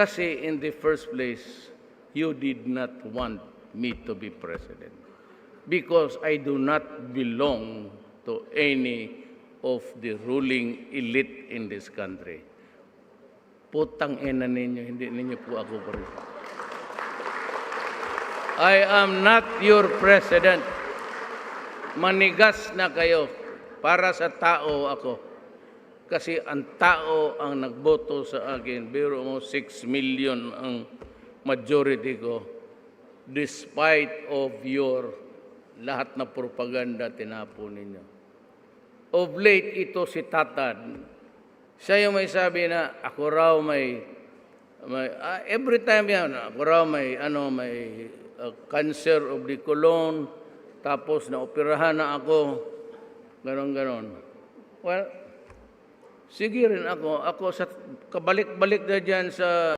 Kasi in the first place, you did not want me to be president. Because I do not belong to any of the ruling elite in this country. Putang ina ninyo, hindi ninyo po ako president. I am not your president. Manigas na kayo para sa tao ako. Kasi ang tao ang nagboto sa akin. Biro mo, 6 million ang majority ko. Despite of your lahat na propaganda tinapo ninyo. Of late, ito si Tatad. Siya yung may sabi na ako raw may, may ah, every time yan, ako raw may, ano, may uh, cancer of the colon, tapos naoperahan na ako, ganon ganon. Well, sige rin ako. Ako sa kabalik-balik na dyan sa